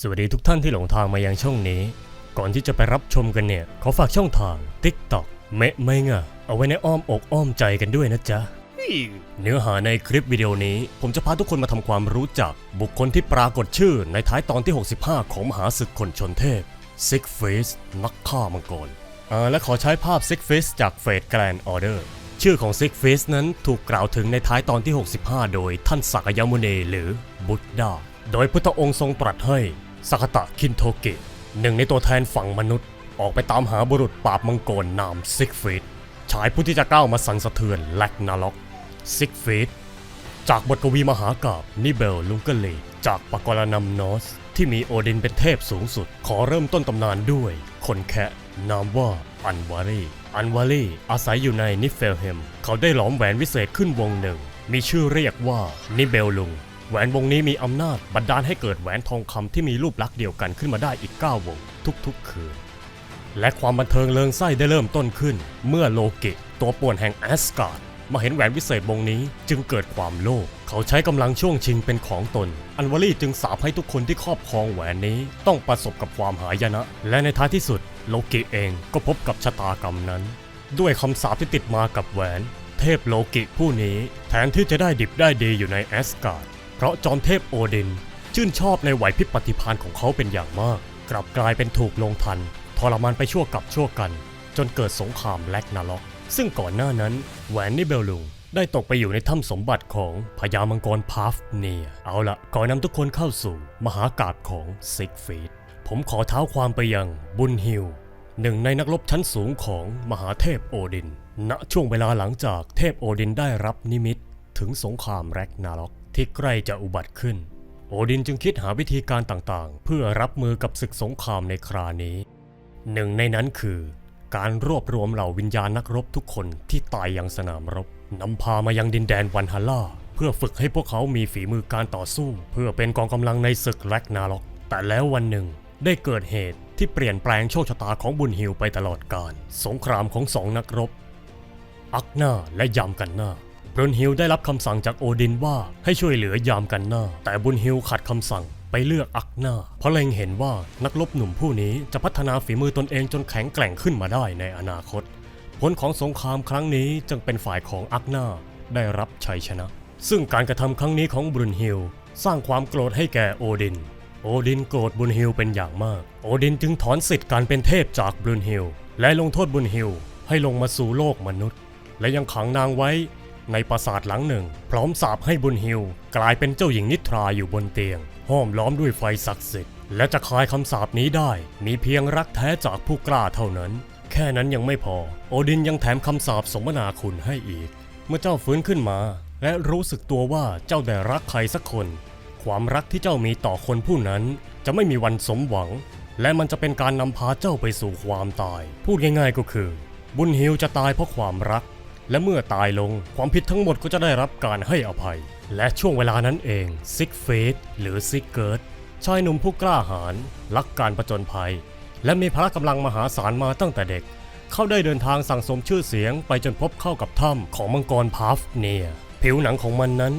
สวัสดีทุกท่านที่หลงทางมายังช่องนี้ ก่อนที่จะไปรับชมกันเนี่ย ขอฝากช่องทาง TikTok เมะไม่งะเอาไว้ในอ้อมอกอ้อมใจกันด้วยนะจ๊ะ เนื้อหาในคลิปวิดีโอนี้ ผมจะพาทุกคนมาทำความรู้จัก บุคคลที่ปรากฏชื่อในท้ายตอนที่ 65 ของมหาศึกคนชนเทพซิกฟิสนักฆ่ามังกรอ่าและขอใช้ภาพซิกฟิสจากเฟดแกรนออเดอร์ชื่อของซิกฟิสนั้นถูกกล่าวถึงในท้ายตอนที่ 65 โดยท่านสักยมุเนหรือบุตดาโดยพุทธองค์ทรงตรัสให้ สักตะคินโทเกะหนึ่งในตัวแทนฝั่งมนุษย์ ออกไปตามหาบุรุษปราบมังกรนามซิกฟิสชายผู้ที่จะก้าวมาสั่นสะเทือนแลกนาล็อกซิกฟิตจากบทกวีมหากาบนิเบลลุงเกเลจากปกรณำนอส ที่มีโอดินเป็นเทพสูงสุด ขอเริ่มต้นตำนานด้วย คนแคะนามว่าอันวารีอันวารีอาศัยอยู่ในนิเฟลเฮม เขาได้หลอมแหวนวิเศษขึ้นวงหนึ่ง มีชื่อเรียกว่านิเบลลุง แหวนวงนี้มีอำนาจบันดาลให้เกิดแหวนทองคำที่มีรูปลักษณ์เดียวกันขึ้นมาได้อีก 9 วง ทุกๆคืน และความบันเทิงเลิงไส้ได้เริ่มต้นขึ้น เมื่อโลกิตัวป่วนแห่งแอสการ์ดมาเห็นแหวนวิเศษวงนี้จึงเกิดความโลภเขาใช้กำลังช่วงชิงเป็นของตน อันวลี่จึงสาปให้ทุกคนที่ครอบครองแหวนนี้ต้องประสบกับความหายนะ และในท้ายที่สุดโลกิเองก็พบกับชะตากรรมนั้น ด้วยคำสาปที่ติดมากับแหวน เทพโลกิผู้นี้แทนที่จะได้ดิบได้ดีอยู่ในแอสการ์ด ราะจอมเทพโอดิน ชื่นชอบในไหวพริบปฏิภาณของเขาเป็นอย่างมาก กลับกลายเป็นถูกลงทัน ทรมานไปชั่วกับชั่วกัน จนเกิดสงครามแลกนาล็อก ซึ่งก่อนหน้านั้นแหวนนิเบลลุงได้ตกไปอยู่ในถ้ำสมบัติของพญามังกรพาฟเนีย เอาละก่อนนำทุกคนเข้าสู่ มหากาบของซิกฟีดผมขอเท้าความไปยังบุญฮิลหนึ่งในนักรบชั้นสูงของมหาเทพโอดิน ณ ช่วงเวลาหลังจากเทพโอดินได้รับนิมิตถึงสงครามแรกนาล็อก ที่ใกล้จะอุบัติขึ้น โอดินจึงคิดหาวิธีการต่างๆ เพื่อรับมือกับศึกสงครามในครานี้ หนึ่งในนั้นคือ การรวบรวมเหล่าวิญญาณนักรบทุกคนที่ตายยังสนามรบนำพามายังดินแดนวันฮาร่าเพื่อฝึกให้พวกเขามีฝีมือการต่อสู้ เพื่อเป็นกองกำลังในศึกแรกนาล็อก แต่แล้ววันหนึ่งได้เกิดเหตุที่เปลี่ยนแปลงโชคชะตาของบุญฮิลไปตลอดกาลสงครามของสองนักรบ อักนาและยามกันนา บุญฮิลได้รับคำสั่งจากโอดินว่าให้ช่วยเหลือยามกันนาแต่บุญฮิลขัดคำสั่งไปเลือกอักนาเพราะเล็งเห็นว่านักรบหนุ่มผู้นี้จะพัฒนาฝีมือตนเองจนแข็งแกร่งขึ้นมาได้ในอนาคต ผลของสงครามครั้งนี้จึงเป็นฝ่ายของอักนาได้รับชัยชนะ ซึ่งการกระทำครั้งนี้ของบรุนฮิลสร้างความโกรธให้แก่โอดิน โอดินโกรธบุญฮิลเป็นอย่างมาก โอดินจึงถอนสิทธิ์การเป็นเทพจากบรุนฮิลและลงโทษบุญฮิลให้ลงมาสู่โลกมนุษย์ และยังขังนางไว้ ในปราสาทหลังหนึ่ง พร้อมสาปให้บุญฮิลกลายเป็นเจ้าหญิงนิทราอยู่บนเตียง ห้อมล้อมด้วยไฟศักดิ์สิทธิ์และจะคลายคำสาปนี้ได้ มีเพียงรักแท้จากผู้กล้าเท่านั้น แค่นั้นยังไม่พอ โอดินยังแถมคำสาปสมนาคุณให้อีก เมื่อเจ้าฟื้นขึ้นมา และรู้สึกตัวว่าเจ้าได้รักใครสักคน ความรักที่เจ้ามีต่อคนผู้นั้น จะไม่มีวันสมหวัง และมันจะเป็นการนำพาเจ้าไปสู่ความตาย พูดง่ายๆก็คือ บุญฮิวจะตายเพราะความรัก และเมื่อตายลงความผิดทั้งหมดก็จะได้รับการให้อภัย และช่วงเวลานั้นเองซิกเฟสหรือซิกเกิร์ตชายหนุ่มผู้กล้าหาญรักการประจนภัย และมีพละกำลังมหาศาลมาตั้งแต่เด็ก เขาได้เดินทางสั่งสมชื่อเสียงไปจนพบเข้ากับถ้ำของมังกรพาฟเนีย ผิวหนังของมันนั้น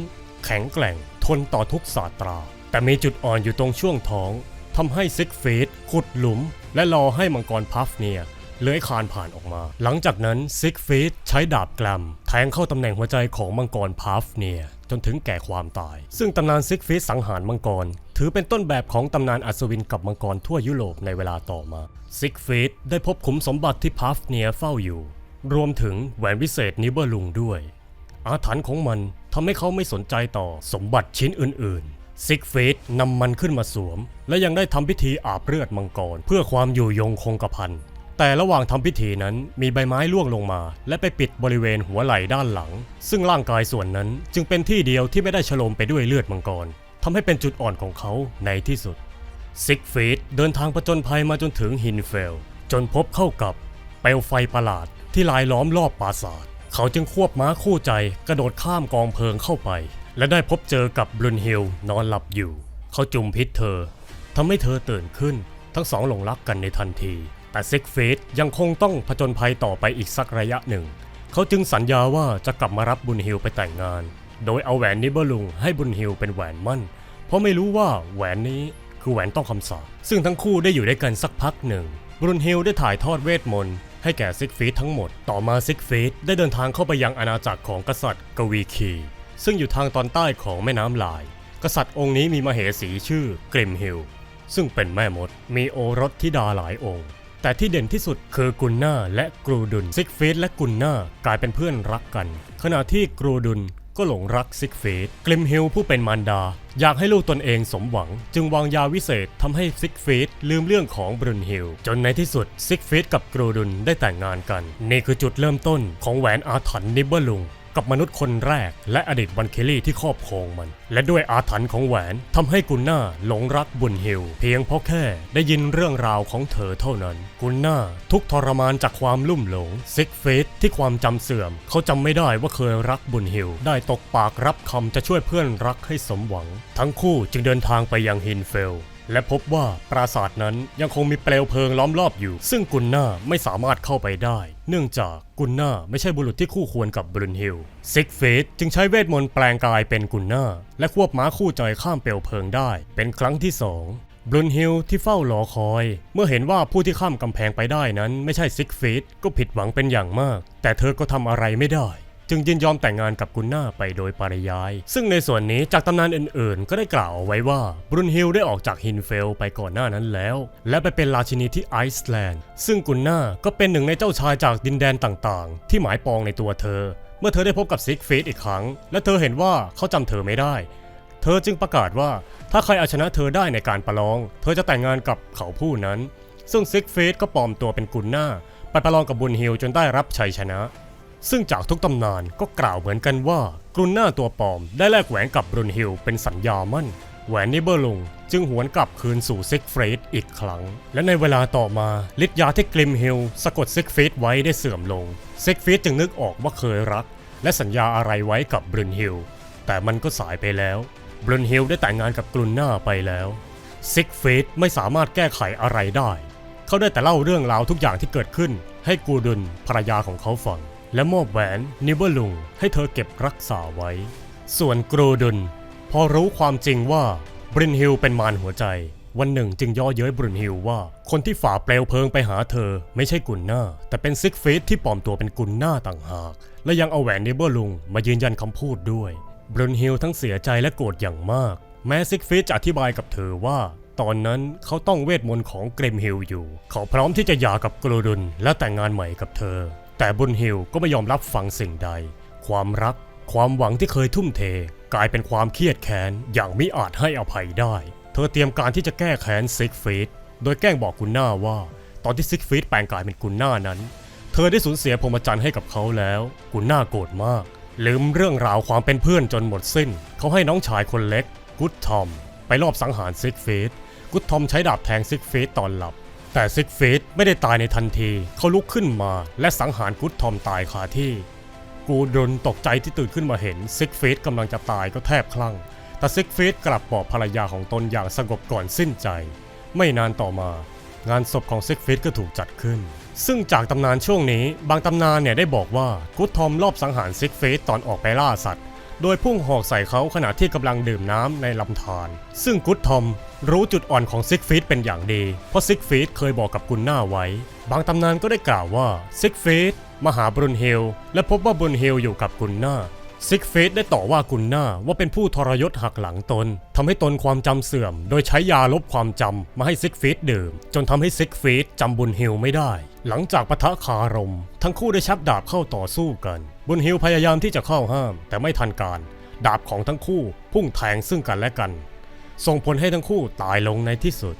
แข็งแกร่งทนต่อทุกศาสตรา แต่มีจุดอ่อนอยู่ตรงช่วงท้องทำให้ซิกเฟีดขุดหลุม และรอให้มังกรพาฟเนีย เลื้อยคานผ่านออกมา หลังจากนั้นซิกฟีดใช้ดาบกลัมแทงเข้าตำแหน่งหัวใจของมังกรพาฟเนียจนถึงแก่ความตาย ซึ่งตำนานซิกฟีดสังหารมังกร ถือเป็นต้นแบบของตำนานอัศวินกับมังกรทั่วยุโรปในเวลาต่อมาซิกฟีดได้พบขุมสมบัติที่พาฟเนียเฝ้าอยู่ รวมถึงแหวนวิเศษนิเบอร์ลุงด้วย อาถรรพ์ของมันทำให้เขาไม่สนใจต่อสมบัติชิ้นอื่นๆ ซิกฟีดนำมันขึ้นมาสวม และยังได้ทำพิธีอาบเลือดมังกร เพื่อความอยู่ยงคงกระพัน แต่ระหว่างทำพิธีนั้นมีใบไม้ร่วงลงมา และไปปิดบริเวณหัวไหล่ด้านหลัง ซึ่งร่างกายส่วนนั้นจึงเป็นที่เดียวที่ไม่ได้ฉลมไปด้วยเลือดมังกรทำให้เป็นจุดอ่อนของเขาในที่สุดซิกฟีดเดินทางประจนภัยมาจนถึงฮินเฟล จนพบเข้ากับเปลวไฟประหลาดที่ลายล้อมรอบปราสาท เขาจึงควบม้าคู่ใจกระโดดข้ามกองเพลิงเข้าไป และได้พบเจอกับบรุนฮิลนอนหลับอยู่ เขาจุ่มพิษเธอทำให้เธอตื่นขึ้น ทั้งสองหลงรักกันในทันที แต่ซิกฟีดยังคงต้องผจญภัยต่อไปอีกสักระยะหนึ่ง เขาจึงสัญญาว่าจะกลับมารับบุญฮิลไปแต่งงาน โดยเอาแหวนนิเบอร์ลุงให้บุญฮิลเป็นแหวนมั่น เพราะไม่รู้ว่าแหวนนี้คือแหวนต้องคำสาปซึ่งทั้งคู่ได้อยู่ด้วยกันสักพักหนึ่งบรุนฮิลได้ถ่ายทอดเวทมนต์ให้แก่ซิกฟีดทั้งหมด ต่อมาซิกฟีดได้เดินทางเข้าไปยังอาณาจักรของกษัตริย์กวีคี ซึ่งอยู่ทางตอนใต้ของแม่น้ำลาย กษัตริย์องค์นี้มีมเหสีชื่อกริมฮิลซึ่งเป็นแม่มด มีโอรสธิดาหลายองค์ แต่ที่เด่นที่สุดคือกุนนาและกรูดุนซิกฟีดและกุนนากลายเป็นเพื่อนรักกัน ขณะที่กรูดุนก็หลงรักซิกฟีดกลิมฮิลผู้เป็นมารดา อยากให้ลูกตนเองสมหวัง จึงวางยาวิเศษทำให้ซิกฟีดลืมเรื่องของบรุนฮิลจนในที่สุดซิกฟีดกับกรูดุนได้แต่งงานกัน นี่คือจุดเริ่มต้นของแหวนอาถรรพ์นิบเบอร์ลุง กับมนุษย์คนแรก และอดีตวันเคลลี่ที่ครอบครองมัน และด้วยอาถรรพ์ของแหวนทำให้กุนนาหลงรักบุญฮิลเพียงเพราะแค่ได้ยินเรื่องราวของเธอเท่านั้น กุนนาทุกทรมานจากความลุ่มหลงซิกเฟสที่ความจำเสื่อม เขาจำไม่ได้ว่าเคยรักบุญฮิลได้ตกปากรับคำจะช่วยเพื่อนรักให้สมหวัง ทั้งคู่จึงเดินทางไปยังฮินเฟล และพบว่าปราสาทนั้นยังคงมีเปลวเพลิงล้อมรอบอยู่ ซึ่งกุนนาไม่สามารถเข้าไปได้ เนื่องจากกุนนาไม่ใช่บุรุษที่คู่ควรกับบรุนฮิลซิกเฟสจึงใช้เวทมนต์แปลงกายเป็นกุนนาและควบม้าคู่ใจข้ามเปลวเพลิงได้ เป็นครั้งที่สองบรุนฮิลที่เฝ้ารอคอย เมื่อเห็นว่าผู้ที่ข้ามกำแพงไปได้นั้นไม่ใช่ซิกเฟสก็ผิดหวังเป็นอย่างมาก แต่เธอก็ทำอะไรไม่ได้ จึงยินยอมแต่งงานกับกุนนาไปโดยปริยาย ซึ่งในส่วนนี้จากตำนานอื่นๆ ก็ได้กล่าวเอาไว้ว่าบรุนฮิลได้ออกจากฮินเฟลไปก่อนหน้านั้นแล้ว และไปเป็นราชินีที่ไอซ์แลนด์ ซึ่งกุนนาก็เป็นหนึ่งในเจ้าชายจากดินแดนต่างๆ ที่หมายปองในตัวเธอ เมื่อเธอได้พบกับซิกฟีดอีกครั้ง และเธอเห็นว่าเขาจำเธอไม่ได้ เธอจึงประกาศว่าถ้าใครเอาชนะเธอได้ในการประลอง เธอจะแต่งงานกับเขาผู้นั้น ซึ่งซิกฟีดก็ปลอมตัวเป็นกุนนาไปประลองกับบุญฮิลจนได้รับชัยชนะ ซึ่งจากทุกตำนานก็กล่าวเหมือนกันว่ากรุนหน้าตัวปลอมได้แลกแหวนกับบรุนฮิลเป็นสัญญามั่น แหวนนิเบอร์ลุงจึงหวนกลับคืนสู่ซิกเฟรดอีกครั้ง และในเวลาต่อมาฤทธิ์ยาที่กลิมฮิลสะกดซิกเฟรดไว้ได้เสื่อมลงซิกเฟรดจึงนึกออกว่าเคยรัก และสัญญาอะไรไว้กับบรุนฮิลแต่มันก็สายไปแล้วบรุนฮิลได้แต่งงานกับกรุนหน้าไปแล้วซิกเฟรดไม่สามารถแก้ไขอะไรได้ เขาได้แต่เล่าเรื่องราวทุกอย่างที่เกิดขึ้น ให้กูดุนภรรยาของเขาฟัง และมอบแหวนนิเบลุงให้เธอเก็บรักษาไว้ ส่วนกรูดุนพอรู้ความจริงว่าบรินฮิลเป็นมารหัวใจ วันหนึ่งจึงย่อเย้ยบรินฮิลว่า คนที่ฝ่าเปลวเพลิงไปหาเธอ ไม่ใช่กุนหน้า แต่เป็นซิกฟีดที่ปลอมตัวเป็นกุนหน้าต่างหาก และยังเอาแหวนนิเบลุงมายืนยันคำพูดด้วยบรินฮิลทั้งเสียใจและโกรธอย่างมาก แม้ซิกฟีดจะอธิบายกับเธอว่าตอนนั้นเขาต้องเวทมนต์ของเกรมฮิลอยู่ เขาพร้อมที่จะหย่ากับกรูดุนและแต่งงานใหม่กับเธอ แต่บุญฮิลก็ไม่ยอมรับฟังสิ่งใด ความรัก ความหวังที่เคยทุ่มเท กลายเป็นความเครียดแค้นอย่างมิอาจให้อภัยได้ เธอเตรียมการที่จะแก้แค้นซิกฟีดโดยแกล้งบอกกุนหน้าว่า ตอนที่ซิกฟีดแปลงกายเป็นกุนหน้านั้น เธอได้สูญเสียพรหมจรรย์ให้กับเขาแล้วกุนหน้าโกรธมาก ลืมเรื่องราวความเป็นเพื่อนจนหมดสิ้น เขาให้น้องชายคนเล็กกุดทอมไปรอบสังหารซิกฟีดกุดทอมใช้ดาบแทงซิกฟีดตอนหลับ แต่ซิกฟีดไม่ได้ตายในทันที เขาลุกขึ้นมาและสังหารกุดทอมตายคาที่ กูดนตกใจที่ตื่นขึ้นมาเห็นซิกฟีดกำลังจะตายก็แทบคลั่ง แต่ซิกฟีดกลับบอกภรรยาของตนอย่างสงบก่อนสิ้นใจ ไม่นานต่อมางานศพของซิกฟีดก็ถูกจัดขึ้น ซึ่งจากตำนานช่วงนี้ บางตำนานเนี่ยได้บอกว่ากุดทอมรอบสังหารซิกฟีดตอนออกไปล่าสัตว์ โดยพุ่งหอกใส่เขาขณะที่กำลังดื่มน้ำในลำธารซึ่งกุดทอมรู้จุดอ่อนของซิกฟีดเป็นอย่างดี เพราะซิกฟีดเคยบอกกับกุนหน้าไว้ บางตำนานก็ได้กล่าวว่าซิกฟีดมาหาบรุนเฮล และพบว่าบรุนเฮลอยู่กับกุนหน้าซิกเฟสได้ต่อว่ากุนหน้าว่าเป็นผู้ทรยศหักหลังตนทำให้ตนความจำเสื่อม โดยใช้ยาลบความจำมาให้ซิกเฟสดื่ม จนทำให้ซิกเฟสจำบุญฮิลไม่ได้ หลังจากปะทะคารม ทั้งคู่ได้ชักดาบเข้าต่อสู้กัน บุญฮิลพยายามที่จะเข้าห้าม แต่ไม่ทันการ ดาบของทั้งคู่พุ่งแทงซึ่งกันและกัน ส่งผลให้ทั้งคู่ตายลงในที่สุด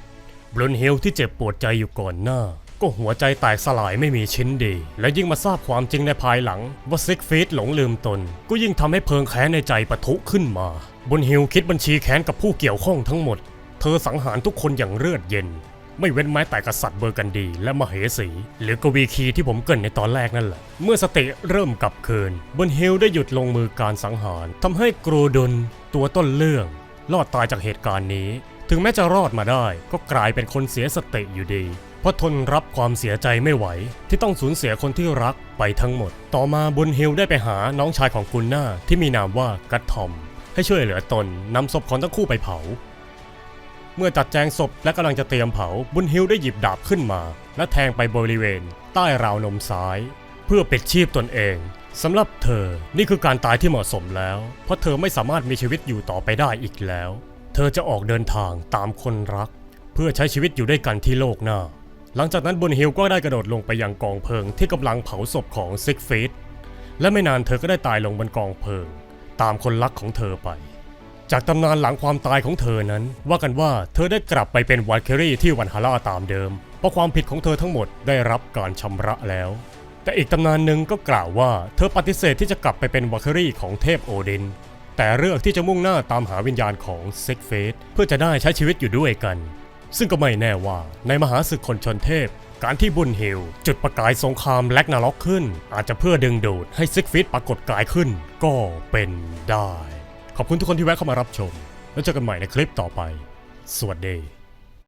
บรุนฮิลที่เจ็บปวดใจอยู่ก่อนหน้า ก็หัวใจแตกสลายไม่มีชิ้นดี และยิ่งมาทราบความจริงในภายหลัง ว่าซิกฟีดหลงลืมตน ก็ยิ่งทำให้เพลิงแค้นในใจปะทุขึ้นมา บุญฮิลคิดบัญชีแค้นกับผู้เกี่ยวข้องทั้งหมด เธอสังหารทุกคนอย่างเลือดเย็น ไม่เว้นแม้แต่กษัตริย์เบอร์กันดี และมเหสี หรือกวีคีที่ผมเกรินในตอนแรกนั่นแหละ เมื่อสติเริ่มกลับคืนบุญฮิลได้หยุดลงมือการสังหารทำให้กรูดนตัวต้นเรื่องรอดตายจากเหตุการณ์นี้ ถึงแม้จะรอดมาได้ ก็กลายเป็นคนเสียสติอยู่ดีเพราะทนรับความเสียใจไม่ไหว ที่ต้องสูญเสียคนที่รักไปทั้งหมด ต่อมาบุญฮิลได้ไปหาน้องชายของกุนหน้าที่มีนามว่ากัตทอมให้ช่วยเหลือตนนำศพของทั้งคู่ไปเผา เมื่อจัดแจงศพและกำลังจะเตรียมเผา บุญฮิวได้หยิบดาบขึ้นมา และแทงไปบริเวณ ใต้ราวนมซ้าย เพื่อปิดชีพตนเองสำหรับเธอนี่คือการตายที่เหมาะสมแล้ว เพราะเธอไม่สามารถมีชีวิตอยู่ต่อไปได้อีกแล้ว เธอจะออกเดินทางตามคนรัก เพื่อใช้ชีวิตอยู่ด้วยกันที่โลกหน้า หลังจากนั้นบุญฮิวก็ได้กระโดดลงไปยังกองเพลิงที่กำลังเผาศพของซิกฟิตและไม่นานเธอก็ได้ตายลงบนกองเพลิง ตามคนรักของเธอไป จากตำนานหลังความตายของเธอนั้น ว่ากันว่าเธอได้กลับไปเป็นวาลคิรี่ที่วันฮาร่าตามเดิม เพราะความผิดของเธอทั้งหมดได้รับการชำระแล้ว แต่อีกตำนานหนึ่งก็กล่าวว่าเธอปฏิเสธที่จะกลับไปเป็นวาลคิรี่ของเทพโอดิน แต่เลือกที่จะมุ่งหน้าตามหาวิญญาณของเซิกเฟสเพื่อจะได้ใช้ชีวิตอยู่ด้วยกัน ซึ่งก็ไม่แน่ว่าในมหาศึกคนชนเทพ การที่บุญฮิลจุดประกายสงครามแลกนาล็อกขึ้น อาจจะเพื่อดึงดูดให้ซิกฟิตปรากฏกายขึ้น ก็เป็นได้ ขอบคุณทุกคนที่แวะเข้ามารับชม แล้วเจอกันใหม่ในคลิปต่อไป สวัสดี